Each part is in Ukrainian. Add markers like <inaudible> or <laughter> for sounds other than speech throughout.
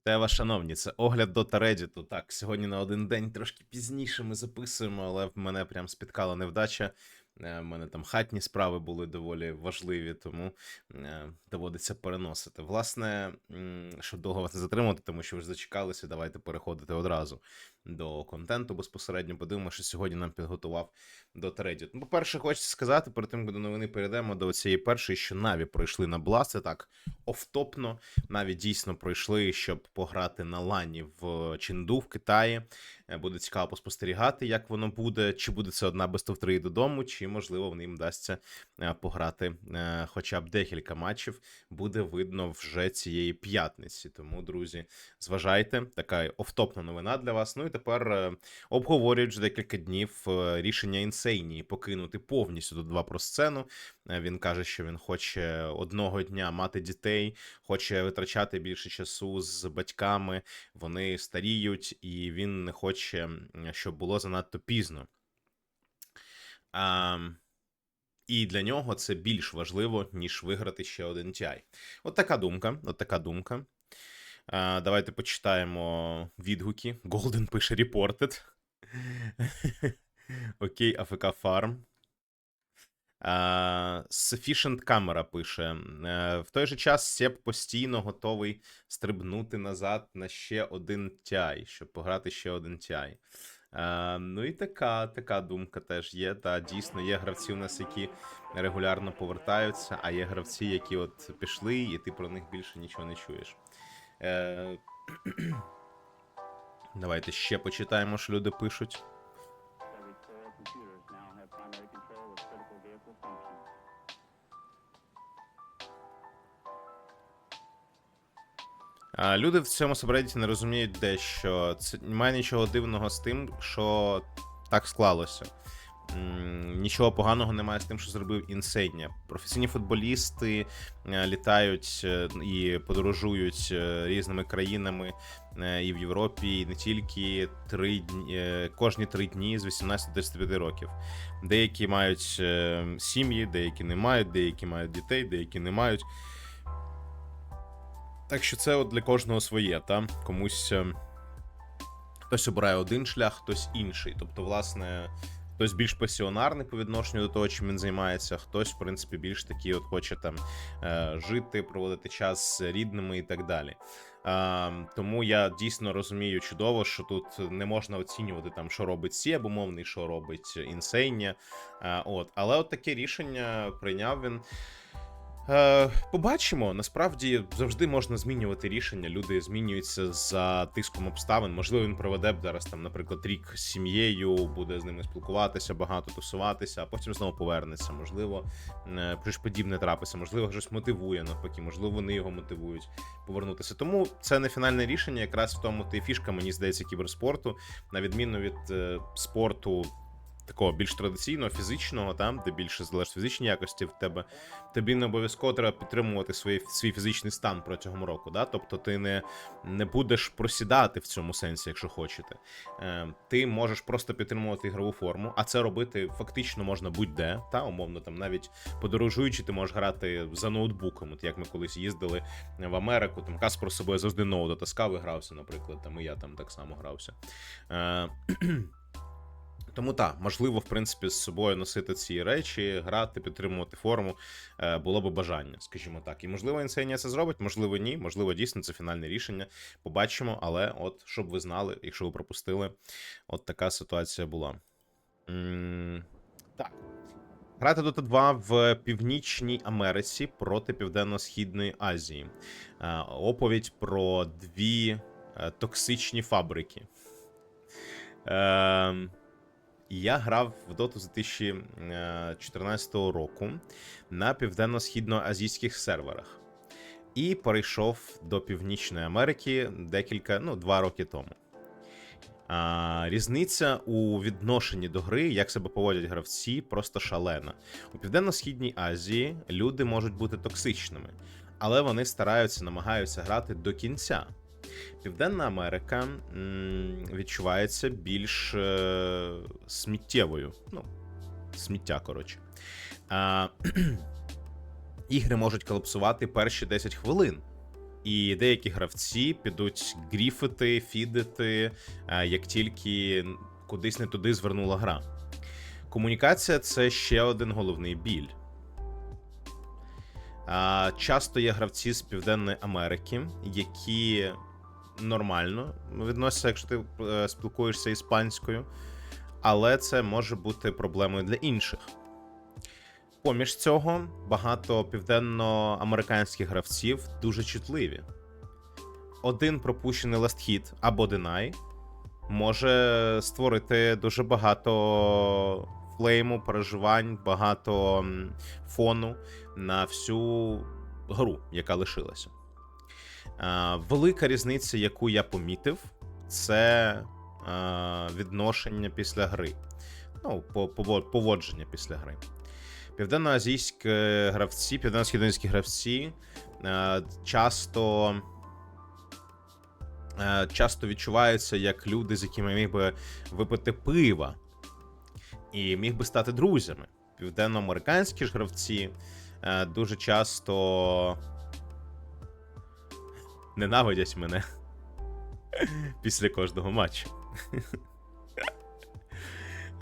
Вітаю вас, шановні. Це огляд до Реддіту. Так, сьогодні на один день трошки пізніше ми записуємо, але в мене прям спіткала невдача. У мене там хатні справи були доволі важливі, тому е, доводиться переносити. Власне, щоб довго вас не затримувати, тому що ви ж зачекалися, давайте переходити одразу до контенту безпосередньо. Подивимося, що сьогодні нам підготував до Reddit. Ну, по-перше, хочеться сказати, перед тим, як до новини перейдемо до цієї першої, що Наві пройшли на Бласт, це так офтопно. Наві дійсно пройшли, щоб пограти на лані в Чінду в Китаї. Е, Буде цікаво поспостерігати, як воно буде. Чи буде це одна без в додому, чи можливо в ним вдасться е, пограти е, хоча б декілька матчів. Буде видно вже цієї п'ятниці. Тому, друзі, зважайте, така офтопна новина для вас. Ну і тепер е, обговорюють вже декілька днів е, рішення інсейнії покинути повністю до 2 про сцену. Е, Він каже, що він хоче одного дня мати дітей, хоче витрачати більше часу з батьками. Вони старіють, і він не хоче, щоб було занадто пізно. А, і для нього це більш важливо, ніж виграти ще один TI. От така думка. От така думка. Давайте почитаємо відгуки. Golden пише Reported. <laughs> Окей, АФК Farm. А, Sufficient Camera пише: «Е, в той же час Сеп постійно готовий стрибнути назад на ще один TI, щоб пограти ще один. А, ну і така, така думка теж є. Та дійсно є гравці у нас, які регулярно повертаються, а є гравці, які от пішли, і ти про них більше нічого не чуєш. Е, <clears throat> Давайте ще почитаємо, що люди пишуть. Люди в цьому сабредіті не розуміють дещо. Це немає нічого дивного з тим, що так склалося. Нічого поганого немає з тим, що зробив інсейня. Професійні футболісти е, літають е, і подорожують е, різними країнами і в Європі, і не тільки три дні, кожні три дні з 18 до 35 років. Деякі мають сім'ї, деякі не мають, деякі мають дітей, деякі не мають. Так що це от для кожного своє, та комусь хтось обирає один шлях, хтось інший. Тобто, власне, хтось більш пасіонарний по відношенню до того, чим він займається, хтось, в принципі, більш такий от хоче там е, жити, проводити час з рідними і так далі. Тому я дійсно розумію чудово, що тут не можна оцінювати там, що робить Сі або мовний, що робить інсейня. От, але от таке рішення прийняв він. Е, побачимо. Насправді завжди можна змінювати рішення. Люди змінюються за тиском обставин. Можливо, він проведе зараз там, наприклад, рік з сім'єю, буде з ними спілкуватися, багато тусуватися, а потім знову повернеться. Можливо, е, щось подібне трапиться, можливо, щось мотивує навпаки, можливо, вони його мотивують повернутися. Тому це не фінальне рішення. Якраз в тому ти фішка, мені здається, кіберспорту, на відміну від е, спорту. Такого більш традиційного, фізичного, там, де більше залежить фізичні якості в тебе, тобі не обов'язково треба підтримувати свій, свій фізичний стан протягом року. Да? Тобто ти не, не будеш просідати в цьому сенсі, якщо хочете. Е, ти можеш просто підтримувати ігрову форму, а це робити фактично можна будь-де, та умовно там навіть подорожуючи, ти можеш грати за ноутбуком. От як ми колись їздили в Америку, там Каспер собою завжди ноута таскав і грався, наприклад, там і я там так само грався. Е, <clears throat> тому так, можливо, в принципі, з собою носити ці речі, грати, підтримувати форму е, було би бажання, скажімо так. І можливо, інсейнія це зробить, можливо, ні. Можливо, дійсно це фінальне рішення. Побачимо, але от щоб ви знали, якщо ви пропустили, от така ситуація була. Так. Грати Dota 2 в Північній Америці проти Південно-Східної Азії. Е, Оповідь про дві е, токсичні фабрики. Е, я грав в Доту з 2014 року на південно-східноазійських серверах і перейшов до Північної Америки декілька, ну, два роки тому. А, різниця у відношенні до гри, як себе поводять гравці, просто шалена. У Південно-Східній Азії люди можуть бути токсичними, але вони стараються, намагаються грати до кінця. Південна Америка відчувається більш е, сміттєвою. Ну, сміття, коротше. А, <clears throat> ігри можуть колапсувати перші 10 хвилин. і деякі гравці підуть гріфити, фідити, е, як тільки кудись не туди звернула гра. Комунікація це ще один головний біль. Часто є гравці з Південної Америки, які нормально відносяться, якщо ти е, спілкуєшся іспанською, але це може бути проблемою для інших. Поміж цього, багато південноамериканських гравців дуже чутливі. Один пропущений ластхіт або динай може створити дуже багато флейму, переживань, багато фону на всю гру, яка лишилася. А, велика різниця, яку я помітив, це відношення після гри. Ну, поводження після гри. Південноазійські гравці, південно-східноазійські гравці е, часто, е, часто відчуваються як люди, з якими міг би випити пива і міг би стати друзями. Південноамериканські ж гравці е, дуже часто ненавидять мене <laughs> після кожного матчу.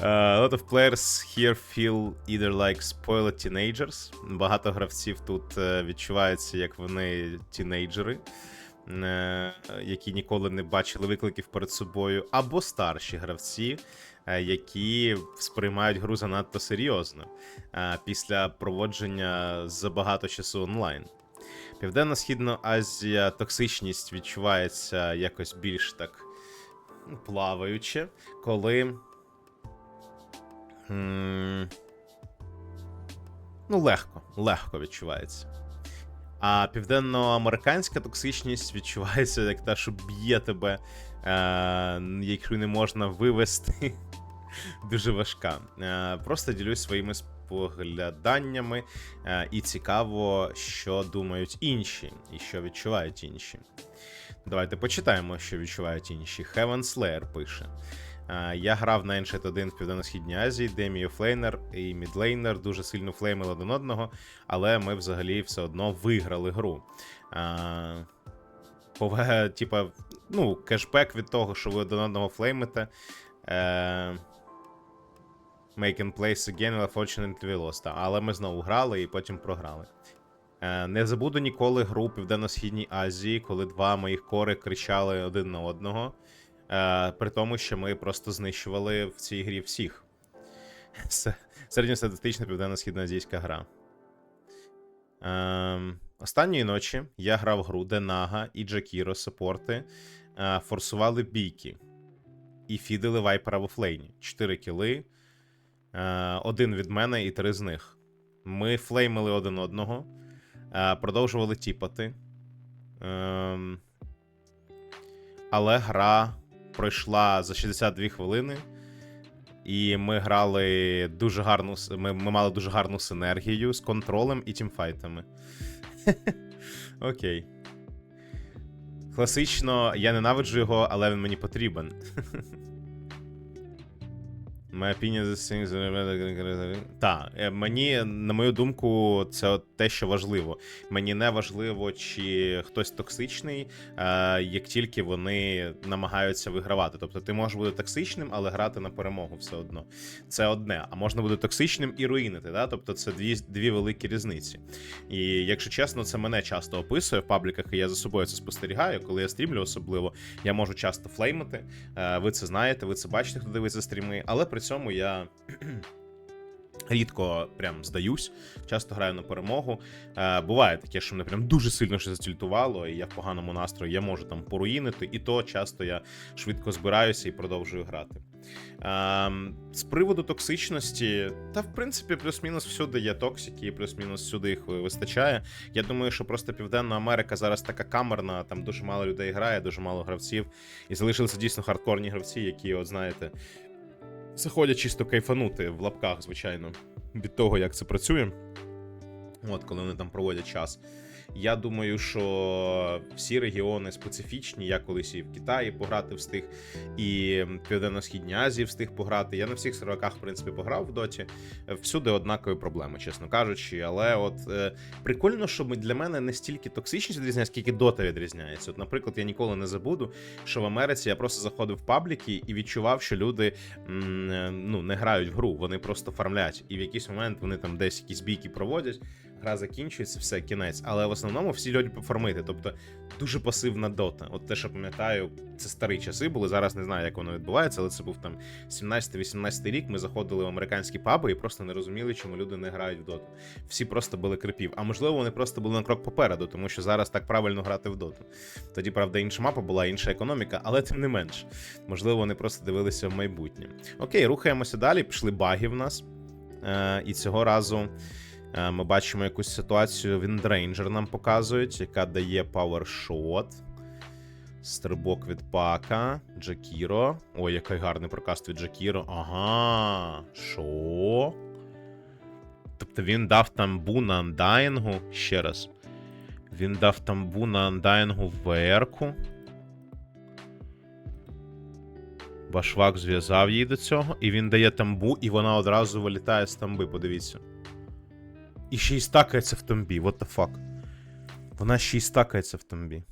Uh, a lot of players here feel either like spoiled teenagers. Багато гравців тут е, відчуваються, як вони тінейджери, е, які ніколи не бачили викликів перед собою, або старші гравці, е, які сприймають гру занадто серйозно е, після проводження забагато часу онлайн. Південно-східна Азія токсичність відчувається якось більш так ну, плаваюче, коли. Ну, легко, легко відчувається. А південноамериканська токсичність відчувається як та, що б'є тебе, е, якщо не можна вивести. <laughs> Дуже важка. Е, просто ділюсь своїми спогляданнями, е, і цікаво, що думають інші, і що відчувають інші. Давайте почитаємо, що відчувають інші. Heaven Slayer пише. Е, Я грав на Ancient 1 в Південно-Східній Азії, де мій офлейнер і мідлейнер дуже сильно флеймили один одного, але ми взагалі все одно виграли гру. Е, типа, ну, кешбек від того, що ви один одного флеймите. Make and place again, unfortunately lost. Але ми знову грали і потім програли. Е, Не забуду ніколи гру Південно-Східній Азії, коли два моїх кори кричали один на одного. Е, при тому, що ми просто знищували в цій грі всіх. Середньостатистична південно-східноазійська гра. Ем, останньої ночі я грав гру, де Нага і Джакіро саппорти е, форсували бійки і фідили вайпера в офлейні. Чотири кіли, один від мене і три з них. Ми флеймили один одного, е, продовжували тіпати. Ем, але гра пройшла за 62 хвилини, і ми грали дуже гарну. Ми, ми мали дуже гарну синергію з контролем і тімфайтами. <laughs> Окей. Класично, я ненавиджу його, але він мені потрібен. <laughs> My opinion is things... Е, мені, на мою думку, це те, що важливо. Мені не важливо, чи хтось токсичний, е, як тільки вони намагаються вигравати. Тобто ти можеш бути токсичним, але грати на перемогу все одно. Це одне. А можна бути токсичним і руїнити. Да? Тобто це дві, дві великі різниці. І якщо чесно, це мене часто описує в пабліках, і я за собою це спостерігаю, коли я стрімлю особливо, я можу часто флеймити. Е, Ви це знаєте, ви це бачите, хто дивиться стріми, але при цьому я. <clears throat> Рідко прям здаюсь, часто граю на перемогу. Е, буває таке, що мене прям дуже сильно щось застільтувало, і я в поганому настрої я можу там поруїнити, і то часто я швидко збираюся і продовжую грати. Е, з приводу токсичності, та в принципі, плюс-мінус всюди є токсики, плюс-мінус всюди їх вистачає. Я думаю, що просто Південна Америка зараз така камерна, там дуже мало людей грає, дуже мало гравців. І залишилися дійсно хардкорні гравці, які, от знаєте, заходять чисто кайфанути в лапках, звичайно, від того, як це працює. От, коли вони там проводять час. Я думаю, що всі регіони специфічні. Я колись і в Китаї пограти встиг, і Південно-Східній Азії встиг пограти. Я на всіх серваках, в принципі, пограв в доті. Всюди однакові проблеми, чесно кажучи. Але от е, прикольно, що для мене не стільки токсичність відрізняється, скільки дота відрізняється. От, наприклад, я ніколи не забуду, що в Америці я просто заходив в пабліки і відчував, що люди е, ну, не грають в гру, вони просто фармлять. І в якийсь момент вони там десь якісь бійки проводять, гра закінчується, все, кінець. Але в основному всі люди пофармити. Тобто дуже пасивна дота. От те, що пам'ятаю, це старі часи були. Зараз не знаю, як воно відбувається, але це був там 17-18 рік. Ми заходили в американські паби і просто не розуміли, чому люди не грають в доту. Всі просто били крипів. А можливо, вони просто були на крок попереду, тому що зараз так правильно грати в доту. Тоді, правда, інша мапа була, інша економіка, але тим не менш. Можливо, вони просто дивилися в майбутнє. Окей, рухаємося далі. Пішли баги в нас. Е, і цього разу ми бачимо якусь ситуацію. Віндрейнджер нам показують, яка дає пауершот. Стрибок від пака. Джакіро. Ой, який гарний прокаст від Джакіро. Ага. Що? Тобто він дав тамбу на андайнгу. Ще раз. Він дав тамбу на андайнгу в ВР-ку. Башвак зв'язав її до цього, і він дає тамбу, і вона одразу вилітає з тамби, подивіться. І ще й стакається в тамбі, what the fuck. Вона ще й стакається в тамбі.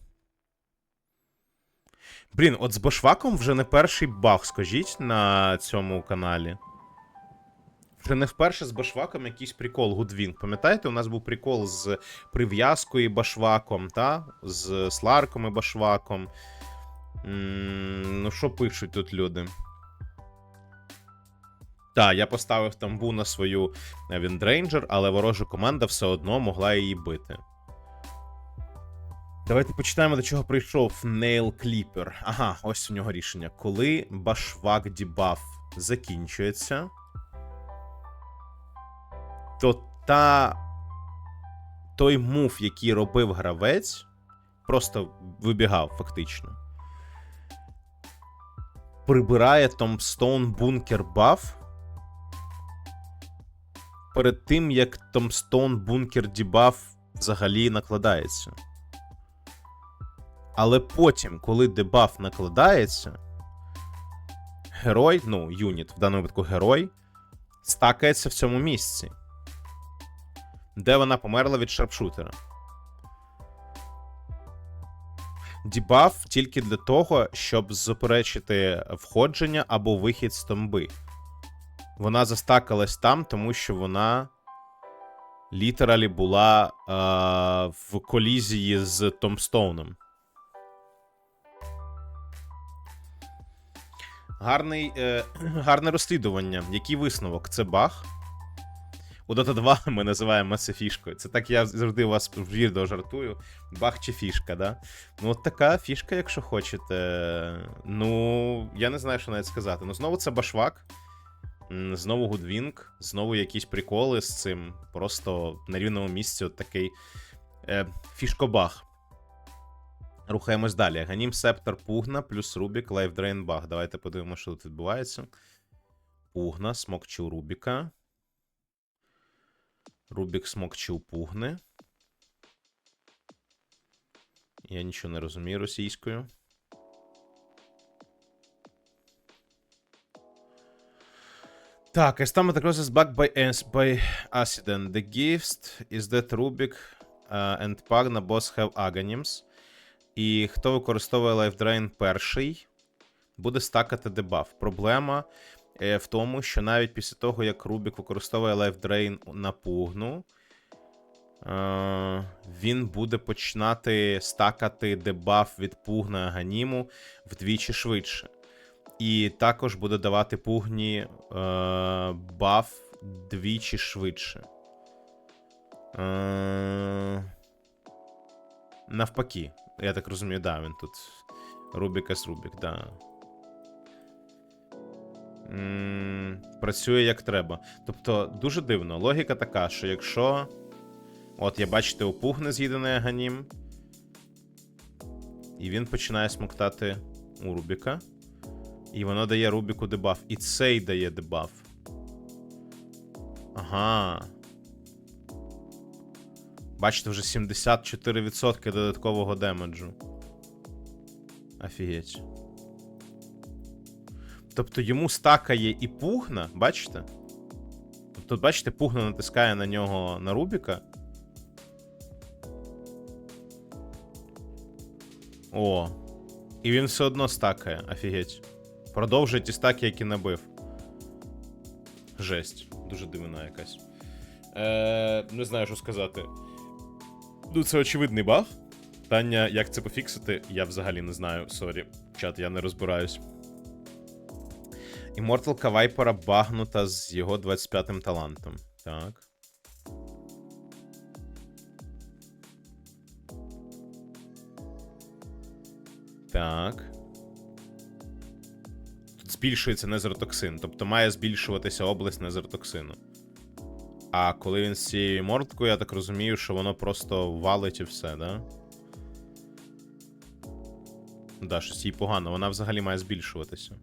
Блін, от з Башваком вже не перший баг, скажіть, на цьому каналі. Вже не вперше з Башваком якийсь прикол Гудвінг. Пам'ятаєте, у нас був прикол з прив'язкою і Башваком, та? З Сларком і Башваком. М, Ну, що пишуть тут люди? Так, я поставив тамбу на свою Віндрейнджер, але ворожа команда все одно могла її бити. Давайте почитаємо, до чого прийшов Нейл Кліпер. Ага, ось у нього рішення. Коли башвак дібаф закінчується, то та той мув, який робив гравець, просто вибігав фактично. Прибирає Томстоун бункер баф. Перед тим, як Томстоун бункер дебаф взагалі накладається. Але потім, коли дебаф накладається, герой, ну, юніт, в даному випадку герой, стакається в цьому місці, де вона померла від шарпшутера. Дебаф тільки для того, щоб заперечити входження або вихід з томби. Вона застакалась там, тому що вона літералі була е, в колізії з Томстоуном. Гарний, е, <clears throat> гарне розслідування. Який висновок? Це баг. У Dota 2 <laughs> ми називаємо це фішкою. Це так я завжди у вас в відео жартую. Баг чи фішка, да? Ну, от така фішка, якщо хочете. Ну, я не знаю, що навіть сказати. Ну, знову це башвак. Знову Гудвінг, знову якісь приколи з цим. Просто на рівному місці от такий е, фішкобаг. Рухаємось далі. Ганім Септор Пугна плюс Рубік, лайфдрейн баг. Давайте подивимося, що тут відбувається. Пугна, смокчив Рубіка. Рубік смокчив Пугни. Я нічого не розумію російською. Так, estimate crosses back by, by accident. The gift is that Rubik uh, and Pagna both have agonyms. І хто використовує лайфдрейн перший, буде стакати дебаф. Проблема е, в тому, що навіть після того, як Рубік використовує лайфдрейн на пугну, е, він буде починати стакати дебаф від пугна Аганіму вдвічі швидше. І також буде давати пугні е, баф двічі швидше. Е, навпаки. Я так розумію, да, він тут. Рубікас Рубік, да. М, Працює як треба. Тобто, дуже дивно. Логіка така, що якщо. От, я бачите, у пугне з'їдений аганім. І він починає смоктати у Рубіка. І воно дає Рубіку дебаф. І цей дає дебаф. Ага. Бачите, вже 74% додаткового демеджу. Офігеть. Тобто йому стакає і пугна, бачите? Тобто, бачите, пугна натискає на нього на Рубіка. О. І він все одно стакає, офігеть. Продовжує ті стаки, які набив. Жесть. Дуже дивина якась. Е, не знаю, що сказати. Ну, це очевидний баг. Питання, як це пофіксити, я взагалі не знаю. Сорі. Чат, я не розбираюсь. Імморталка Вайпера багнута з його 25-м талантом. Так. Так. Збільшується незротоксин, тобто має збільшуватися область незротоксину. А коли він з цією морткою, я так розумію, що воно просто валить і все, да? Да, щось їй погано, вона взагалі має збільшуватися.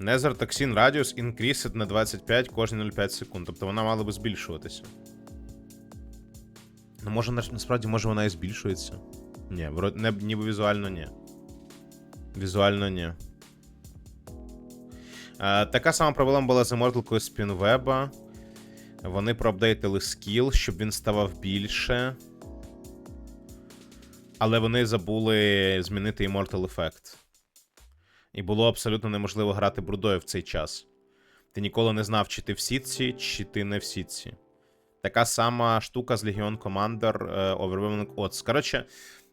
Toxin Radius increased на 25 кожні 0,5 секунд. Тобто вона мала би збільшуватися. Ну, може, насправді, може вона і збільшується. Ні, не, ніби візуально ні. Візуально ні. Е, така сама проблема була з Immortal Спінвеба. Вони проапдейтили скіл, щоб він ставав більше. Але вони забули змінити Immortal Effect. І було абсолютно неможливо грати брудою в цей час. Ти ніколи не знав, чи ти в сітці, чи ти не в сітці. Така сама штука з Legion Commander е, Overwhelming Odds. Коротше,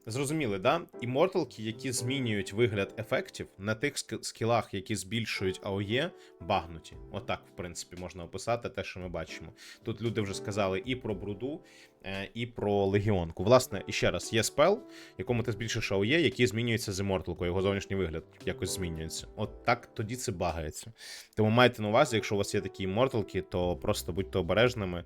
зрозуміли, да? Імморталки, які змінюють вигляд ефектів на тих скілах, які збільшують АОЄ, багнуті. Отак, в принципі, можна описати те, що ми бачимо. Тут люди вже сказали і про бруду, е, і про легіонку. Власне, ще раз, є спел, якому ти збільшиш АОЄ, який змінюється з імморталкою, його зовнішній вигляд якось змінюється. От так тоді це багається. Тому майте на увазі, якщо у вас є такі імморталки, то просто будьте обережними.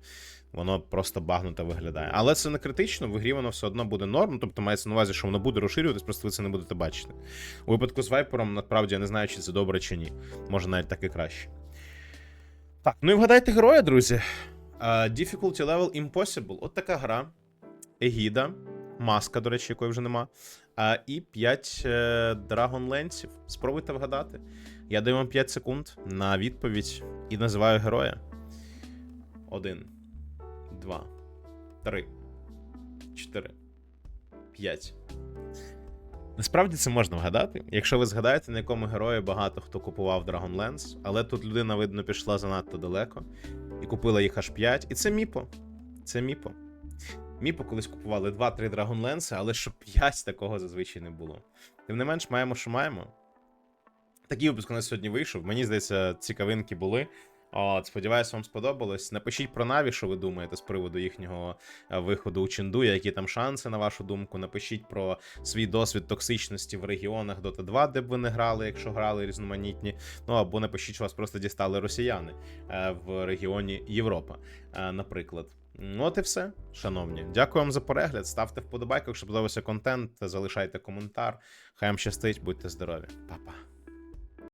Воно просто багнуто виглядає. Але це не критично, в грі воно все одно буде норм. Тобто мається на увазі, що воно буде розширюватись, просто ви це не будете бачити. У випадку з вайпером, насправді, я не знаю, чи це добре чи ні. Може навіть так і краще. Так, ну і вгадайте героя, друзі. Uh, difficulty level Impossible. От така гра. Егіда. Маска, до речі, якої вже нема. А, і 5 е, драгонленсів. Спробуйте вгадати. Я даю вам 5 секунд на відповідь і називаю героя. Один, два, три, чотири, п'ять. Насправді це можна вгадати. Якщо ви згадаєте, на якому герої багато хто купував Dragonlance, але тут людина, видно, пішла занадто далеко і купила їх аж 5. І це Міпо. Це Міпо. Міпо колись купували 2-3 Dragonlance, але щоб 5 такого зазвичай не було. Тим не менш, маємо, що маємо. Такий випуск у нас сьогодні вийшов. Мені здається, цікавинки були. От, сподіваюсь, вам сподобалось. Напишіть про Наві, що ви думаєте з приводу їхнього е, виходу у Чендуя, які там шанси, на вашу думку. Напишіть про свій досвід токсичності в регіонах Dota 2, де б ви не грали, якщо грали різноманітні. Ну або напишіть, що вас просто дістали росіяни е, в регіоні Європа, е, наприклад. Ну, от і все, шановні. Дякую вам за перегляд. Ставте вподобайку, якщо подобався контент, залишайте коментар. Хай вам щастить, будьте здорові. Па-па.